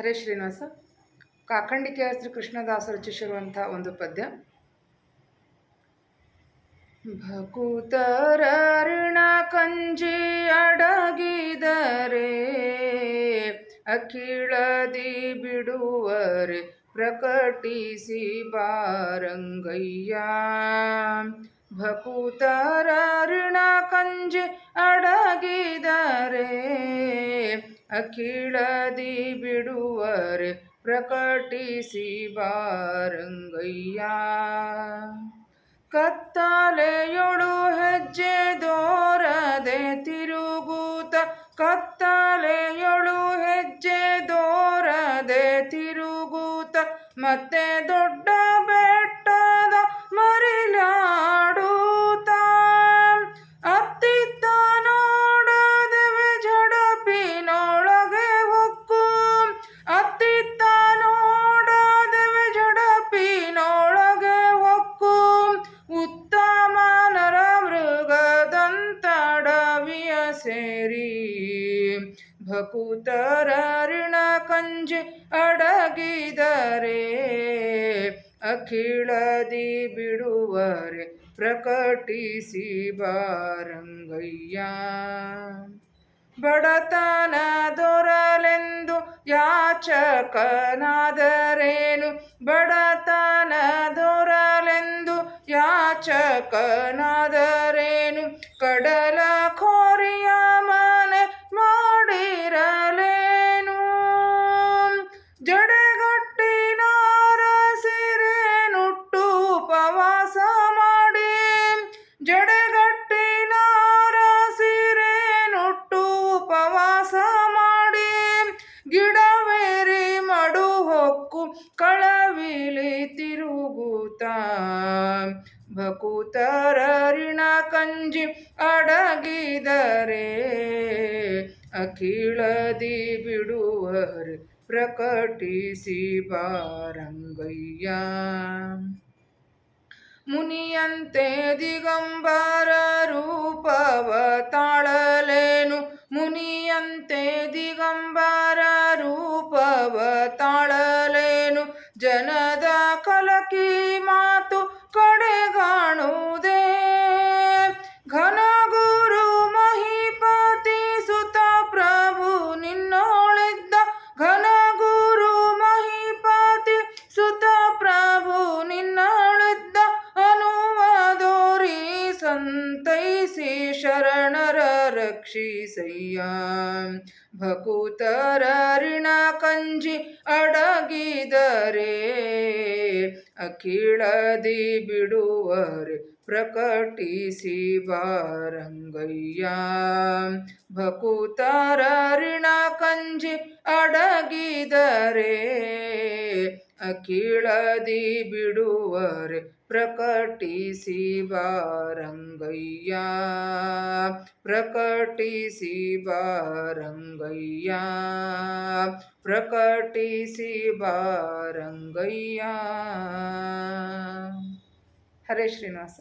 ಹರೇ ಶ್ರೀನಿವಾಸ. ಕಾಕಂಡಿಕೆಯ ಶ್ರೀ ಕೃಷ್ಣದಾಸ ರಚಿಸಿರುವಂಥ ಒಂದು ಪದ್ಯ. ಭಕುತರಣ ಕಂಜಿ ಅಡಗಿದರೆ, ಅಖಿಳದಿ ಬಿಡುವರೆ ಪ್ರಕಟಿಸಿ ಬಾರಂಗಯ್ಯ. ಭಕುತರ ಋಣ ಕಂಜಿ ಅಡಗಿದರೆ ಅಖಿಳದಿ ಬಿಡುವರೆ ಪ್ರಕಟಿಸಿ ಬಾರಂಗಯ್ಯ ಕತ್ತಲೆಯೊಳು ಹೆಜ್ಜೆ ದೋರದೆ ತಿರುಗೂತ ಕತ್ತಲೆಯೊಳು ಹೆಜ್ಜೆ ದೋರದೆ ತಿರುಗೂತ ಮತ್ತೆ ದೊಡ್ಡ ಭಕುತರ ಋಣ ಕಂಜಿ ಅಡಗಿದರೆ, ಅಖಿಳದಿ ಬಿಡುವರೆ ಪ್ರಕಟಿಸಿ ಬಾರಂಗಯ್ಯ. ಬಡತನ ದೊರಲೆಂದು ಯಾಚಕನಾದರೇನು? ಬಡತನ ದೊರಲೆಂದು ಯಾಚಕನಾದರೇನು? ಕಡಲ ಕಳವಿಲಿ ತಿರುಗುತ್ತ. ಭಕುತರ ಋಣ ಕಂಜಿ ಅಡಗಿದರೆ. ಅಖಿಳದಿ ಬಿಡುವರೆ ಪ್ರಕಟಿಸಿ ಬಾರಂಗಯ್ಯ. ಮುನಿಯಂತೆ ದಿಗಂಬರ ರೂಪವ ತಾಳಲೇನು. ಮುನಿಯಂತೆ ದಿಗಂಬರ ರೂಪವ ತಾಳಲೇನು ರಕ್ಷಿಸಯ್ಯ ಭಕುತರ ಋಣ ಕಂಜಿ ಅಡಗಿದರೆ ಅಖಿಳದಿ ಬಿಡುವರೆ ಪ್ರಕಟಿಸಿ ಬಾರಂಗಯ್ಯ ಭಕುತರ ಋಣ ಕಂಜಿ ಅಡಗಿದರೆ ಅಖಿಳದಿ ಬಿಡುವರೆ ಪ್ರಕಟಿಸಿ ಬಾರಂಗಯ್ಯ. ಪ್ರಕಟಿಸಿ ಬಾರಂಗಯ್ಯ. ಪ್ರಕಟಿಸಿ ಬಾರಂಗಯ್ಯ. ಹರೇ ಶ್ರೀನಿವಾಸ.